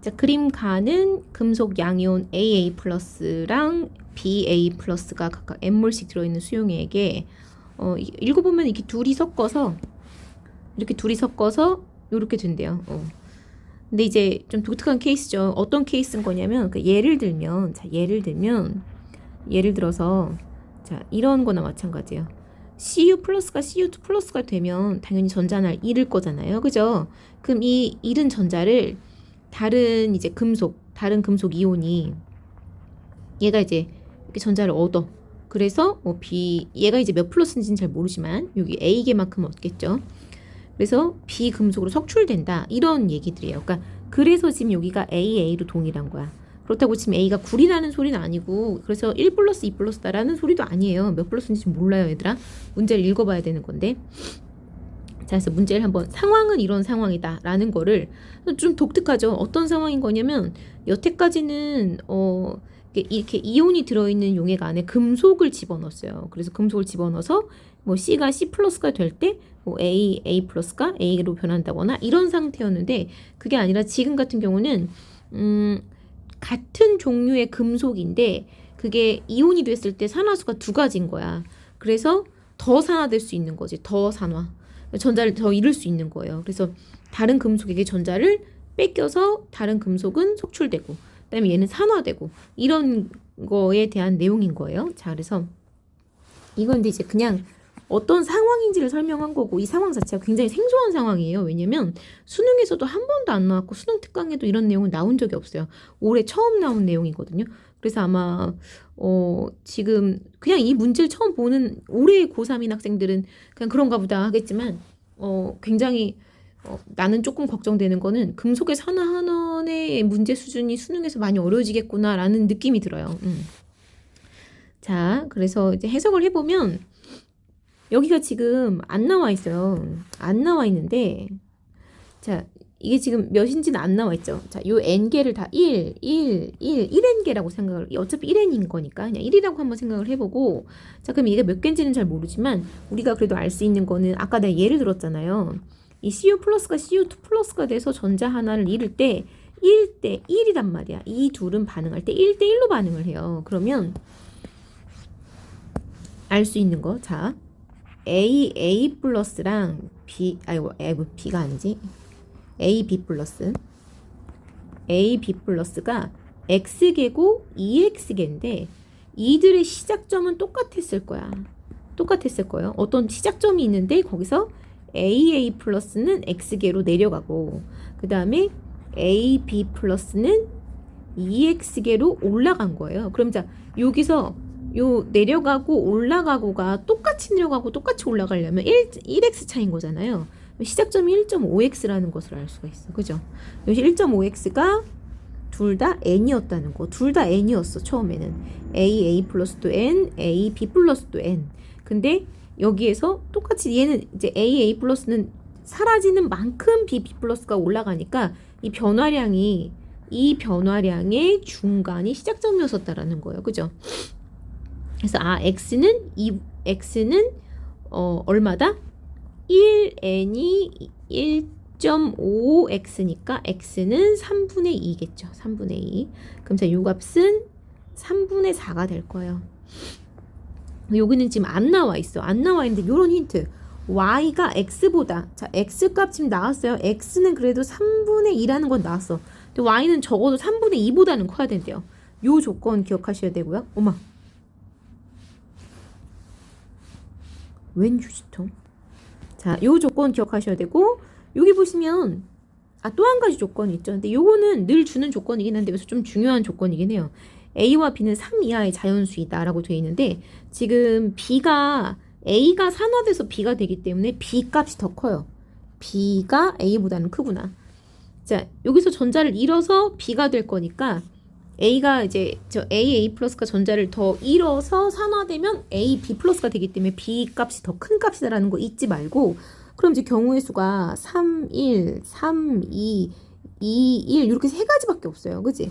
자, 그림 가는 금속 양이온 AA 플러스랑 BA 플러스가 각각 N몰씩 들어있는 수용액에 어, 이- 읽어보면 이렇게 둘이 섞어서 이렇게 둘이 섞어서 이렇게 된대요. 어. 근데 이제 좀 독특한 케이스죠. 어떤 케이스인 거냐면 그 예를 들면 자 예를 들면 예를 들어서 자 이런 거나 마찬가지예요. CU 플러스가 CU2 플러스가 되면 당연히 전자를 잃을 거잖아요. 그죠? 그럼 이 잃은 전자를 다른 이제 금속, 다른 금속 이온이 얘가 이제 이렇게 전자를 얻어. 그래서 뭐 B 얘가 이제 몇 플러스인지는 잘 모르지만 여기 A 개만큼 얻겠죠. 그래서 B 금속으로 석출된다. 이런 얘기들이에요. 그러니까 그래서 지금 여기가 AA로 동일한 거야. 그렇다고 지금 A가 9이라는 소리는 아니고 그래서 1 플러스 2 플러스다라는 소리도 아니에요. 몇 플러스인지 몰라요, 얘들아. 문제를 읽어봐야 되는 건데. 자, 그래서 문제를 한번 상황은 이런 상황이다라는 거를 좀 독특하죠. 어떤 상황인 거냐면 여태까지는 어 이렇게- 이온이 들어있는 용액 안에 금속을 집어넣었어요. 그래서 금속을 집어넣어서 뭐 C가 C 플러스가 될 때 뭐 A, A 플러스가 A로 변한다거나 이런 상태였는데 그게 아니라 지금 같은 경우는 음 같은 종류의 금속인데 그게 이온이 됐을 때 산화수가 두 가지인 거야. 그래서 더 산화될 수 있는 거지. 더 산화. 전자를 더 잃을 수 있는 거예요. 그래서 다른 금속에게 전자를 뺏겨서 다른 금속은 속출되고 그다음에 얘는 산화되고 이런 거에 대한 내용인 거예요. 자, 그래서 이건 이제 그냥 어떤 상황인지를 설명한 거고 이 상황 자체가 굉장히 생소한 상황이에요. 왜냐면 수능에서도 한 번도 안 나왔고 수능 특강에도 이런 내용은 나온 적이 없어요. 올해 처음 나온 내용이거든요. 그래서 아마 어 지금 그냥 이 문제를 처음 보는 올해 고3인 학생들은 그냥 그런가 보다 하겠지만 어 굉장히 어, 나는 조금 걱정되는 거는 금속의 산화한원의 문제 수준이 수능에서 많이 어려워지겠구나라는 느낌이 들어요. 음. 자, 그래서 이제 해석을 해보면 여기가 지금 안 나와 있어요. 안 나와 있는데 자, 이게 지금 몇인지는 안 나와 있죠. 자, 요 n개를 다 1, 1, 1, 1n개라고 생각을 어차피 1n인 거니까 그냥 1이라고 한번 생각을 해보고 자, 그럼 이게 몇 개인지는 잘 모르지만 우리가 그래도 알 수 있는 거는 아까 내가 예를 들었잖아요. 이 CU 플러스가 CU2 플러스가 돼서 전자 하나를 잃을 때 1대 1이란 말이야. 이 둘은 반응할 때 1대 1로 반응을 해요. 그러면 알 수 있는 거. 자, A A 플러스랑 B 아이고 B가 아니지. A B 플러스 A B 플러스가 X개고 EX개인데 이들의 시작점은 똑같았을 거야. 똑같았을 거예요. 어떤 시작점이 있는데 거기서 AA 플러스는 X개로 내려가고 그 다음에 AB 플러스는 EX개로 올라간 거예요. 그럼 자 여기서 요 내려가고 올라가고가 똑같이 내려가고 똑같이 올라가려면 1, 1x 차인 거잖아요. 시작점이 1.5x라는 것을 알 수가 있어. 그죠? 여기 1.5x가 둘 다 n이었다는 거. 둘 다 n이었어. 처음에는. a a 플러스도 n, a b 플러스도 n. 근데 여기에서 똑같이 얘는 이제 a a 플러스는 사라지는 만큼 b b 플러스가 올라가니까 이 변화량이 이 변화량의 중간이 시작점이었었다라는 거예요. 그죠? 그래서 아 x는 이 x는 어 얼마다? 1n이 1.5x니까 x는 3분의 2겠죠. 3분의 2. 그럼 자, 요 값은 3분의 4가 될 거예요. 여기는 지금 안 나와 있어. 안 나와 있는데 요런 힌트. y가 x보다 자, x 값 지금 나왔어요. x는 그래도 3분의 2라는 건 나왔어. 근데 y는 적어도 3분의 2보다는 커야 된대요. 요 조건 기억하셔야 되고요. 어머. 웬 휴지통? 자, 요 조건 기억하셔야 되고 여기 보시면 아 또 한 가지 조건이 있죠. 근데 요거는 늘 주는 조건이긴 한데 그래서 좀 중요한 조건이긴 해요. A와 B는 3 이하의 자연수이다라고 되어 있는데 지금 B가 A가 산화돼서 B가 되기 때문에 B 값이 더 커요. B가 A보다는 크구나. 자, 여기서 전자를 잃어서 B가 될 거니까 A가 이제 저 A, A 플러스가 전자를 더 잃어서 산화되면 A, B 플러스가 되기 때문에 B 값이 더 큰 값이다라는 거 잊지 말고 그럼 이제 경우의 수가 3, 1, 3, 2, 2, 1 이렇게 세 가지밖에 없어요. 그지?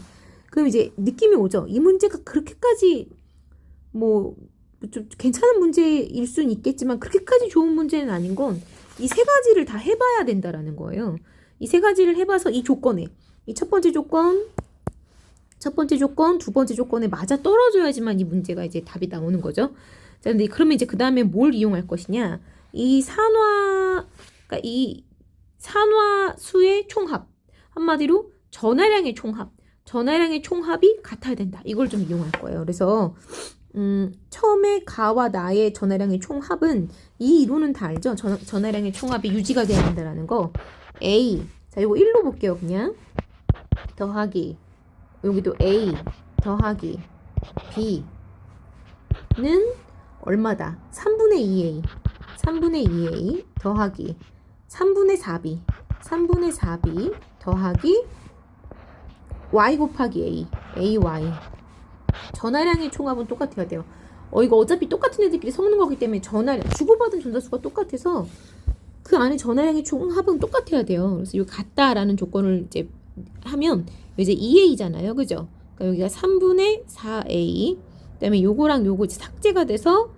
그럼 이제 느낌이 오죠. 이 문제가 그렇게까지 뭐 좀 괜찮은 문제일 수는 있겠지만 그렇게까지 좋은 문제는 아닌 건 이 세 가지를 다 해봐야 된다라는 거예요. 이 세 가지를 해봐서 이 조건에 이 첫 번째 조건, 첫 번째 조건, 두 번째 조건에 맞아 떨어져야지만 이 문제가 이제 답이 나오는 거죠. 자, 근데 그러면 이제 그 다음에 뭘 이용할 것이냐? 이 산화, 그러니까 이 산화 수의 총합. 한마디로 전화량의 총합. 전화량의 총합이 같아야 된다. 이걸 좀 이용할 거예요. 그래서 음, 처음에 가와 나의 전화량의 총합은 이 이론은 다 알죠? 전, 전화량의 총합이 유지가 돼야 된다라는 거. A. 자, 이거 1로 볼게요, 그냥. 더하기. 여기도 A 더하기 B는 얼마다? 3분의 2A. 3분의 2A 더하기 3분의 4B. 3분의 4B 더하기 Y 곱하기 A. AY. 전화량의 총합은 똑같아야 돼요. 어, 이거 어차피 똑같은 애들끼리 섞는 거기 때문에 전화량, 주고받은 전자수가 똑같아서 그 안에 전화량의 총합은 똑같아야 돼요. 그래서 이 같다라는 조건을 이제 하면 이제 2a잖아요. 그죠? 그러니까 여기가 3분의 4a. 그다음에 요거랑 요거 이제 삭제가 돼서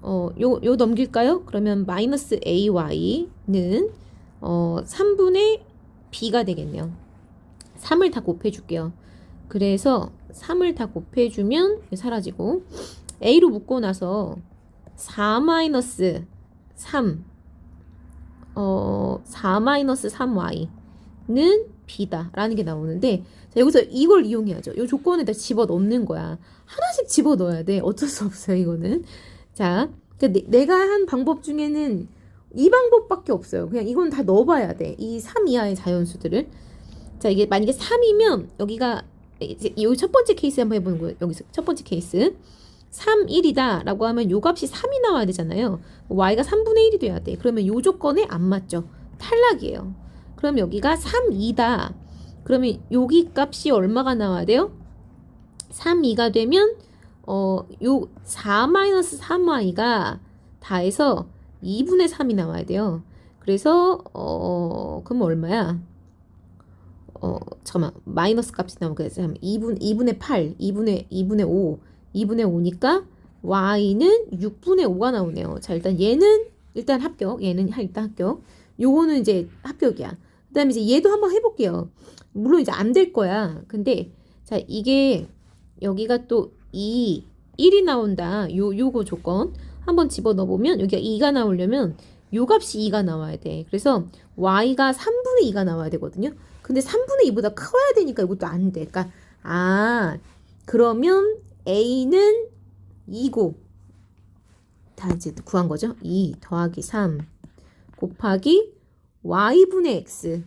어, 요, 요 넘길까요? 그러면 마이너스 ay는 어, 3분의 b가 되겠네요. 3을 다 곱해줄게요. 그래서 3을 다 곱해주면 사라지고 a로 묶고 나서 4 마이너스 3 어, 4 마이너스 3y는 b다라는 게 나오는데 자, 여기서 이걸 이용해야죠. 이 조건에다 집어 넣는 거야. 하나씩 집어 넣어야 돼. 어쩔 수 없어요, 이거는. 자, 내, 내가 한 방법 중에는 이 방법밖에 없어요. 그냥 이건 다 넣어봐야 돼. 이 3 이하의 자연수들을. 자, 이게 만약에 3이면 여기가 이제 이 첫 번째 케이스 한번 해보는 거예요. 여기서 첫 번째 케이스. 3, 1이다 라고 하면 요 값이 3이 나와야 되잖아요. y가 3분의 1이 돼야 돼. 그러면 요 조건에 안 맞죠. 탈락이에요. 그럼 여기가 3, 2다. 그러면 여기 값이 얼마가 나와야 돼요? 3, 2가 되면 어, 요4 마이너스 3y가 다해서 2분의 3이 나와야 돼요. 그래서 어, 그럼 얼마야? 어, 잠깐만. 마이너스 값이 나오면 그래. 2분 2분의 8, 2분의 2분의 5, 2분의 5니까 y는 6분의 5가 나오네요. 자, 일단 얘는 일단 합격. 얘는 일단 합격. 요거는 이제 합격이야. 그 다음에 이제 얘도 한번 해볼게요. 물론 이제 안 될 거야. 근데 자 이게 여기가 또 2, 1이 나온다. 요 요거 조건 한번 집어 넣어 보면 여기가 2가 나오려면 요 값이 2가 나와야 돼. 그래서 y가 3분의 2가 나와야 되거든요. 근데 3분의 2보다 커야 되니까 이것도 안 돼. 그러니까 아 그러면 a는 2고 다 이제 구한 거죠. 2 더하기 3 곱하기 y분의 x.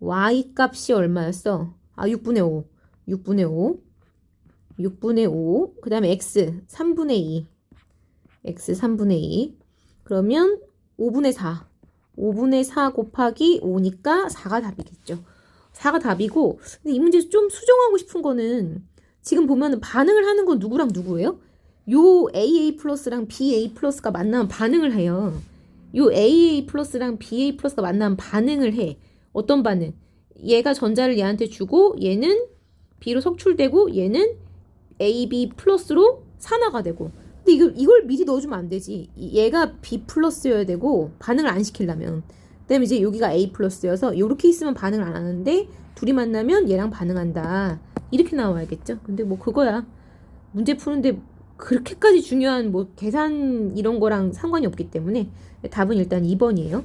y 값이 얼마였어? 아 6분의 5 6분의 5 6분의 5 그 다음에 x 3분의 2 x 3분의 2 그러면 5분의 4 5분의 4 곱하기 5니까 4가 답이겠죠. 4가 답이고 근데 이 문제에서 좀 수정하고 싶은 거는 지금 보면은 반응을 하는 건 누구랑 누구예요? 요 AA 플러스랑 BA 플러스가 만나면 반응을 해요. 요 AA 플러스랑 BA 플러스가 만나면 반응을 해. 어떤 반응? 얘가 전자를 얘한테 주고 얘는 B로 석출되고 얘는 AB 플러스로 산화가 되고. 근데 이걸, 이걸 미리 넣어주면 안 되지. 이- 얘가 B 플러스여야 되고 반응을 안 시키려면. 그다음에 이제 여기가 A 플러스여서 이렇게 있으면 반응을 안 하는데 둘이 만나면 얘랑 반응한다. 이렇게 나와야겠죠. 근데 뭐 그거야. 문제 푸는데 그렇게까지 중요한 뭐 계산 이런 거랑 상관이 없기 때문에 답은 일단 2번이에요.